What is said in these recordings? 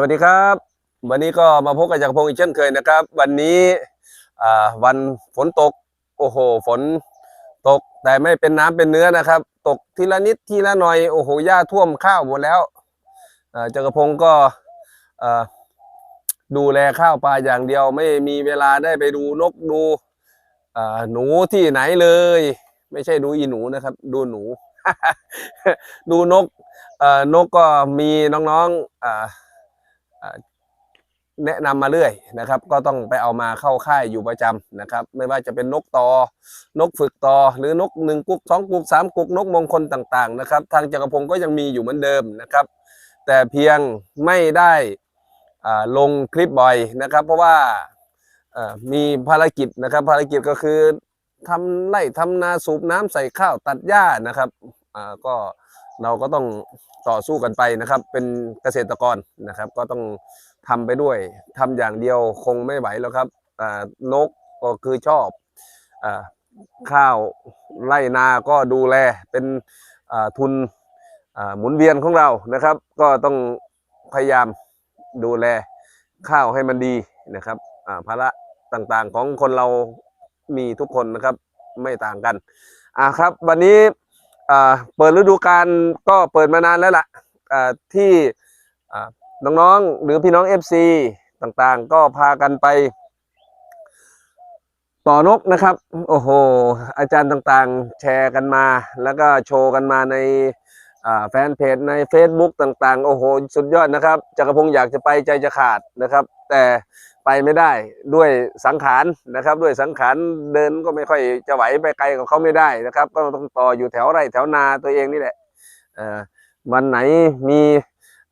วัสดีครับ วันนี้ก็มาพบกับจักรพงศ์อีกเช่นเคยนะครับ วันนี้วันฝนตกโอ้โห ฝนตกแต่ไม่เป็นน้ำเป็นเนื้อนะครับ ตกทีละนิดทีละหน่อยโอ้โหหญ้าท่วมข้าวหมดแล้วจักรพงศ์ก็ดูแลข้าวปลาอย่างเดียว ไม่มีเวลาได้ไปดูนกดูหนูที่ไหนเลย ไม่ใช่ดูอีหนูนะครับ ดูหนู ดูนกนกก็มีน้องๆอ แนะนำมาเรื่อยนะครับ ก็ต้องไปเอามาเข้าค่ายอยู่ประจำนะครับ ไม่ว่าจะเป็นนกตอนกฝึกตอ หรือนกหนึ่งกุกสองกุกสามกุกนกมงคลต่างๆนะครับ ทางจักรพงศ์ก็ยังมีอยู่เหมือนเดิมนะครับ แต่เพียงไม่ได้ลงคลิปบ่อยนะครับ เพราะว่ามีภารกิจนะครับ ภารกิจก็คือทำไร่ทำนาสูบน้ำใส่ข้าวตัดหญ้านะครับก็ เราก็ต้องต่อสู้กันไปนะครับ เป็นเกษตรกรนะครับ ก็ต้องทำไปด้วยทำอย่างเดียวคงไม่ไหวแล้วครับนกก็คือชอบอข้าวไร่นาก็ดูแลเป็นทุนหมุนเวียนของเรานะครับ ก็ต้องพยายามดูแลข้าวให้มันดีนะครับภาระต่างๆของคนเรามีทุกคนนะครับ ไม่ต่างกันอ่าครับ วันนี้ เปิดฤดูกาลก็เปิดมานานแล้วล่ะอ่าที่น้องๆหรือพี่น้อง FC ต่างๆ ก็พากันไป ต่อนกนะครับ โอ้โห อาจารย์ต่างๆ แชร์กันมา แล้วก็โชว์กันมาใน แฟนเพจใน Facebook ต่างๆ โอ้โห สุดยอดนะครับจักรพงศ์อยากจะไปใจจะขาดนะครับ แต่ไปไม่ได้ด้วยสังขารนะครับ ด้วยสังขารเดินก็ไม่ค่อยจะไหวไปไกลกับเขาไม่ได้นะครับ ก็ต้องต่ออยู่แถวไร่แถวนาตัวเองนี่แหละอ่อวันไหนมี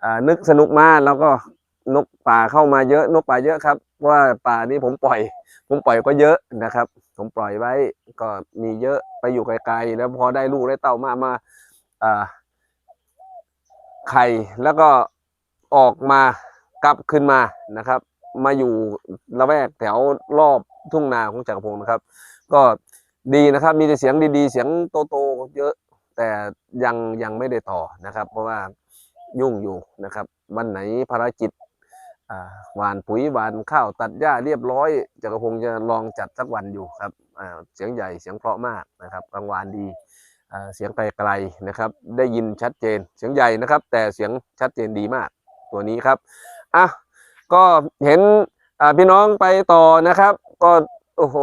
อ่านึกสนุกมากแล้วก็นกป่าเข้ามาเยอะนกป่าเยอะครับเพราะว่าป่านี้ผมปล่อย ผมปล่อยก็เยอะนะครับ ผมปล่อยไว้ก็มีเยอะไปอยู่ไกลๆแล้วพอได้ลูกได้เต่ามามาอ่า ไข่แล้วก็ออกมากลับขึ้นมานะครับ มาอยู่ละแวกแถวรอบทุ่งนาของจักรพงศ์นะครับ ก็ดีนะครับ มีแต่เสียงดีๆ เสียงโตๆเยอะ แต่ยังยังไม่ได้ต่อนะครับ เพราะว่ายุ่งอยู่นะครับ วันไหนภารกิจอ่าหวานปุ๋ยหวานข้าวตัดหญ้าเรียบร้อยจักรพงศ์จะลองจัดสักวันอยู่ครับเสียงใหญ่เสียงเพราะมากนะครับกลางวานดี เสียงไกลๆนะครับ ได้ยินชัดเจนเสียงใหญ่นะครับ แต่เสียงชัดเจนดีมากตัวนี้ครับอะก็เห็นพี่น้องไปต่อนะครับ ก็โอ้โห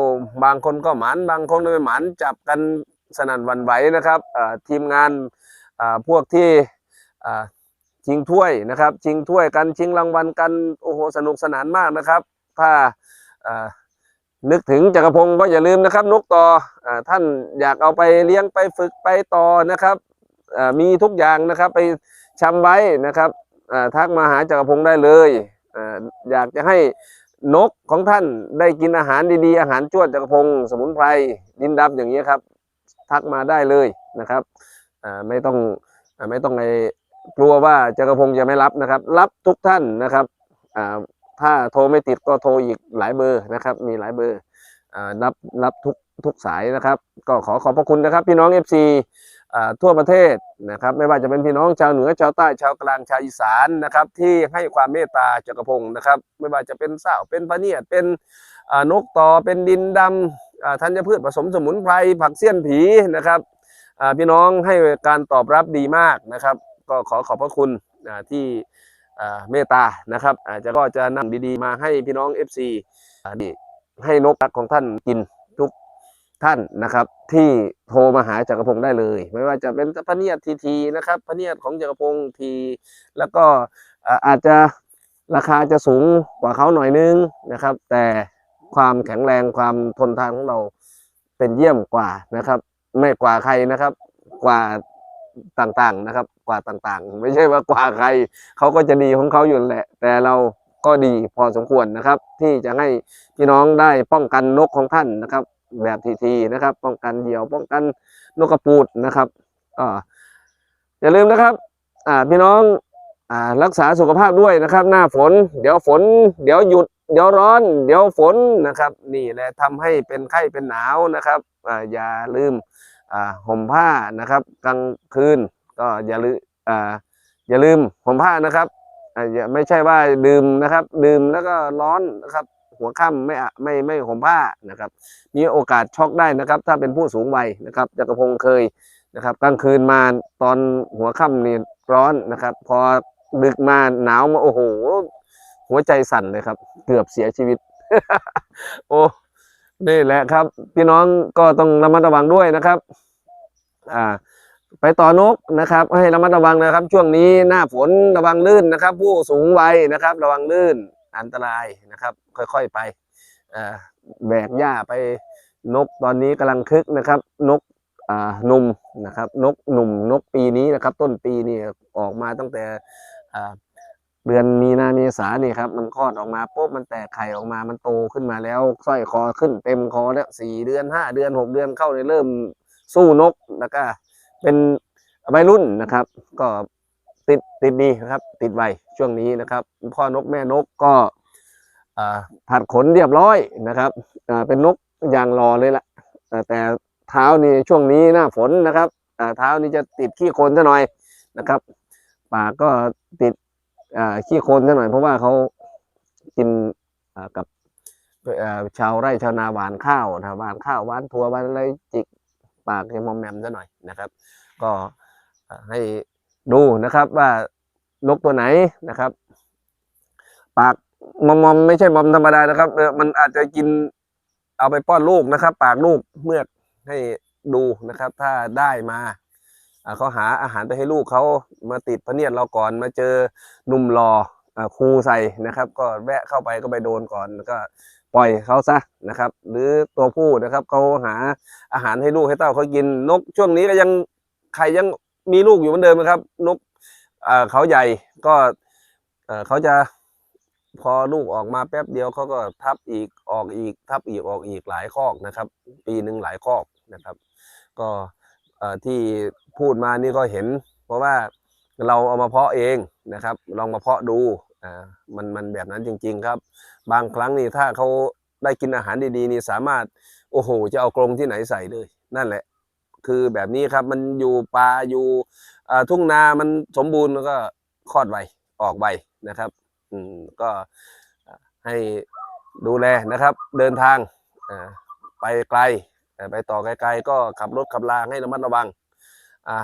บางคนก็หมันบางคนไม่หมันจับกันสนั่นวันไหวนะครับทีมงานพวกที่ชิงถ้วยนะครับ ชิงถ้วยกันชิงรางวัลกันโอ้โหสนุกสนานมากนะครับ ถ้า นึกถึงจักรพงศ์ก็อย่าลืมนะครับ นกต่ออท่านอยากเอาไปเลี้ยงไปฝึกไปต่อนะครับมีทุกอย่างนะครับไปชำไว้นะครับทักมาหาจักรพงศ์ได้เลยออยากจะให้นกของท่านได้กินอาหารดีๆ อาหารจวดจักรพงศ์สมุนไพรดินดำอย่างนี้ยครับ ทักมาได้เลยนะครับไม่ต้องอไม่ต้องไปกลัวว่าจักรพงศ์จะไม่รับนะครับ รับทุกท่านนะครับ ถ้าโทรไม่ติดก็โทรอีกหลายเบอร์นะครับ มีหลายเบอร์รับรับทุกทุกสายนะครับ ก็ขอขอบพระคุณนะครับพี่น้อง FC อ่าทั่วประเทศนะครับไม่ว่าจะเป็นพี่น้องชาวเหนือชาวใต้ชาวกลางชาวอีสานนะครับที่ให้ความเมตตาจักรพงศ์นะครับ ไม่ว่าจะเป็นสาวเป็นพะเนียดเป็นนกต่อเป็นดินดำอ่าธัญพืชผสมสมุนไพรผักเสี้ยนผีนะครับพี่น้องให้การตอบรับดีมากนะครับ ก็ขอขอบพระคุณที่ เมตตานะครับอาจจะก็จะนำดีๆ มาให้พี่น้อง FC นี่ให้นกรักของท่านกินทุกท่านนะครับ ที่โทรมาหาจักรพงศ์ได้เลย ไม่ว่าจะเป็นพระเนียดทีทีนะครับพระเนียดของจักรพงศ์ทีแล้วก็อาจจะราคาจะสูงกว่าเขาหน่อยนึงนะครับ แต่ความแข็งแรงความทนทานของเราเป็นเยี่ยมกว่านะครับ ไม่กว่าใครนะครับ กว่า ต่างๆนะครับ กว่าต่างๆ ไม่ใช่ว่ากว่าใครเขาก็จะดีของเขาอยู่แหละ แต่เราก็ดีพอสมควรนะครับ ที่จะให้พี่น้องได้ป้องกันนกของท่านนะครับ แบบทีๆนะครับ ป้องกันเหยี่ยวป้องกันนกกระปูดนะครับก็อย่าลืมนะครับอ่าพี่น้องอ่ารักษาสุขภาพด้วยนะครับ หน้าฝน เดี๋ยวฝน เดี๋ยวหยุดเดี๋ยวร้อน เดี๋ยวฝนนะครับ นี่แหละทำให้เป็นไข้เป็นหนาวนะครับอ่าอย่าลืม ห่มผ้านะครับ กลางคืนก็อย่าลืมอ่าอย่าลืมห่มผ้านะครับอย่าไม่ใช่ว่าดื่มนะครับ ดื่มแล้วก็ร้อนนะครับ หัวค่ำไม่ไม่ไม่ห่มผ้านะครับ มีโอกาสช็อกได้นะครับ ถ้าเป็นผู้สูงวัยนะครับจักรพงศ์เคยนะครับกลางคืนมาตอนหัวค่ำนี่ร้อนนะครับ พอดึกมาหนาวมาโอ้โห หัวใจสั่นเลยครับ เกือบเสียชีวิต โอ้ นี่แหละครับ พี่น้องก็ต้องระมัดระวังด้วยนะครับ อ่า ไปต่อนกนะครับ ให้ระมัดระวังนะครับ ช่วงนี้หน้าฝนระวังลื่นนะครับ ผู้สูงวัยนะครับ ระวังลื่นอันตรายนะครับ ค่อยๆไปอ่าแบกหญ้าไปนกตอนนี้กำลังคึกนะครับ นกอ่าหนุ่มนะครับ นกหนุ่มนกปีนี้นะครับ ต้นปีนี่ออกมาตั้งแต่อ่า เดือนมีนาเมษานี่ครับมันคลอดออกมาปุ๊บมันแตกไข่ออกมามันโตขึ้นมาแล้วสร้อยคอขึ้นเต็มคอแล้วสี่เดือนห้าเดือนหกเดือนเข้าเลยเริ่มสู้นกแล้วก็ เป็นวัยรุ่นนะครับ ก็ติดติดดีนะครับ ติดไวช่วงนี้นะครับ พ่อนกแม่นกก็อ่าผัดขนเรียบร้อยนะครับอ่าเป็นนกอย่างรอเลยละอ่าแต่เท้านี่ช่วงนี้หน้าฝนนะครับอ่าเท้านี่จะติดขี้โคลนซะหน่อยนะครับปากก็ติด ขี้โคลนซะหน่อยเพราะว่าเขากินกับชาวไร่ชาวนาหวานข้าวนะหวานข้าวหวานถั่วหวานอะไรจิกปากจะมอมแมมซะหน่อยนะครับ ก็ให้ดูนะครับว่านกตัวไหนนะครับ ปากมอมมอมไม่ใช่มอมธรรมดานะครับมันอาจจะกินเอาไปป้อนลูกนะครับ ปากลูกเมือกให้ดูนะครับ ถ้าได้มา เขาหาอาหารไปให้ลูกเขามาติดพะเนียดเราก่อนมาเจอหนุ่มรออครูใส่นะครับ ก็แวะเข้าไปก็ไปโดนก่อนแล้วก็ปล่อยเขาซะนะครับ หรือตัวผู้นะครับเขาหาอาหารให้ลูกให้เต้าเขากินนก ช่วงนี้ก็ยังไข่ยังมีลูกอยู่เหมือนเดิมนะครับ นกเขาใหญ่ก็เขาจะพอลูกออกมาแป๊บเดียวเขาก็ทับอีกออกอีกทับอีกออกอีกหลายคอกนะครับ ปีหนึ่งหลายคอกนะครับ ก็ ที่พูดมานี่ก็เห็น เพราะว่าเราเอามาเพาะเองนะครับ ลองมาเพาะดูอ่ามันมันแบบนั้นจริง ๆ ครับ บางครั้งนี่ถ้าเขาได้กินอาหารดีๆ นี่สามารถโอ้โห จะเอากรงที่ไหนใส่เลย นั่นแหละ คือแบบนี้ครับมันอยู่ป่าอยู่ทุ่งนามันสมบูรณ์แล้วก็คลอดไวออกไวนะครับอืมก็ให้ดูแลนะครับ เดินทางไปไกล เอ่ไปต่อไกลๆก็ขับรถขับลาให้ระมัดระวัง อ่า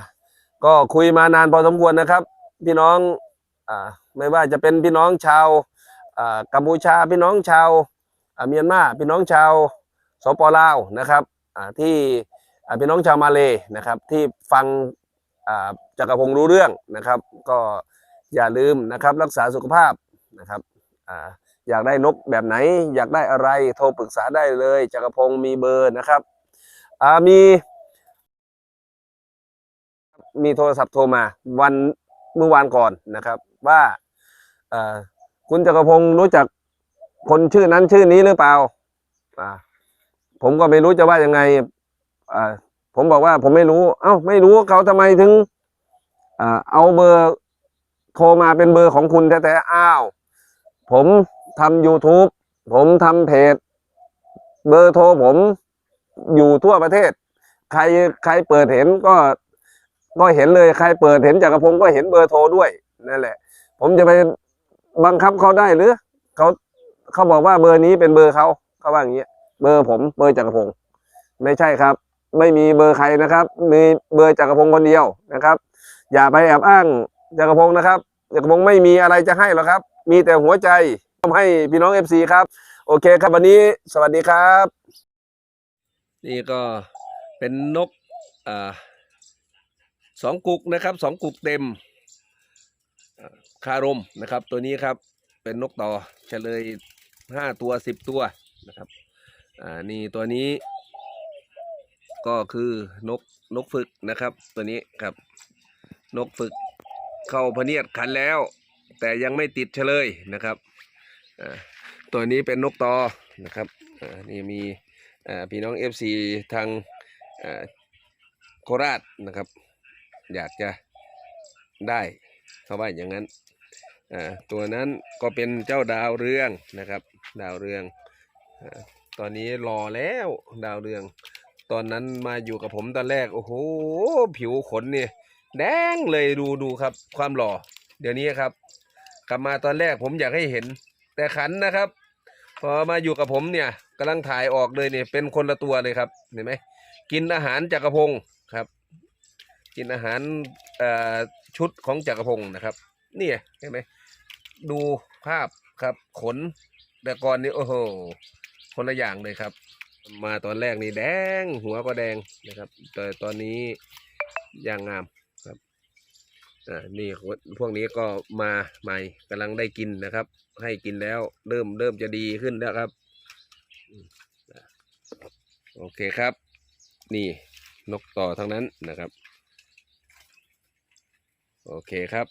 ก็คุยมานานพอสมควรนะครับ พี่น้อง อ่า ไม่ว่าจะเป็นพี่น้องชาว อ่า กัมพูชา พี่น้องชาวอเมียนมา พี่น้องชาวสปลาวนะครับ อ่า ที่อ่าพี่น้องชาวมาเลนะครับ ที่ฟังอ่าจักรพงศ์รู้เรื่องนะครับ ก็อย่าลืมนะครับรักษาสุขภาพนะครับอ่าอยากได้นกแบบไหน อยากได้อะไรโทรปรึกษาได้เลยจักรพงศ์มีเบอร์นะครับ อ่ามี มีโทรศัพท์โทรมาวันเมื่อวานก่อนนะครับ ว่าคุณจักรพงศ์รู้จักคนชื่อนั้นชื่อนี้หรือเปล่าผมก็ไม่รู้จะว่ายังไงผมบอกว่าผมไม่รู้ เอ้า ไม่รู้เขาทำไมถึงอเอาเบอร์โทรมาเป็นเบอร์ของคุณแท้ๆอ้าว ผมทำ YouTube ผมทำเพจ เบอร์โทรผม อยู่ทั่วประเทศ ใครใครเปิดเห็นก็ก็เห็นเลยใครเปิดเห็นจักรพงศ์ก็เห็นเบอร์โทรด้วยนั่นแหละ ผมจะไปบังคับเขาได้หรือเขาเขาบอกว่าเบอร์นี้เป็นเบอร์เขาเขาว่าอย่างเงี้ยเบอร์ผมเบอร์จักรพงศ์ไม่ใช่ครับ ไม่มีเบอร์ใครนะครับ มีเบอร์จักรพงศ์คนเดียวนะครับ อย่าไปแอบอ้างจักรพงศ์นะครับจักรพงศ์ไม่มีอะไรจะให้หรอกครับ มีแต่หัวใจทำให้พี่น้องเอฟซีครับ โอเคครับวันนี้สวัสดีครับ นี่ก็เป็นนกอสองกุกนะครับสองกุกเต็มคารมนะครับ ตัวนี้ครับเป็นนกต่อเฉลยห้าตัวสิบตัวนะครับอ่านี่ตัวนี้ ก็คือนกนกฝึกนะครับ ตัวนี้ครับ นกฝึกเข้าพเนียดขันแล้ว แต่ยังไม่ติดเฉลยนะครับอ่าตัวนี้เป็นนกตอนะครับอ่านี่มี พี่น้อง FC ทางโคราชนะครับ อยากจะได้เขาว่าอย่างนั้นตัวนั้นก็เป็นเจ้าดาวเรืองนะครับ ดาวเรืองอตอนนี้รอแล้วดาวเรือง ตอนนั้นมาอยู่กับผมตอนแรก โอ้โห ผิวขนเนี่ยแดงเลยดูดูครับ ความหล่อ เดี๋ยวนี้ครับ กลับมาตอนแรกผมอยากให้เห็น แต่ขันนะครับ พอมาอยู่กับผมเนี่ยกำลังถ่ายออกเลยเนี่ยเป็นคนละตัวเลยครับเห็นไหมกินอาหารจักรพงศ์ครับ กินอาหารชุดของจักรพงศ์นะครับ นี่เห็นไหมดูภาพครับขนแต่ก่อนนี่โอ้โหคนละอย่างเลยครับ มาตอนแรกนี่แดงหัวก็แดงนะครับ แต่ตอนนี้อย่างงาม นี่พวกนี้ก็มาใหม่กำลังได้กินนะครับ ให้กินแล้วเริ่มเริ่มจะดีขึ้นแล้วครับ โอเคครับ นี่นกต่อทั้งนั้นนะครับ โอเคครับ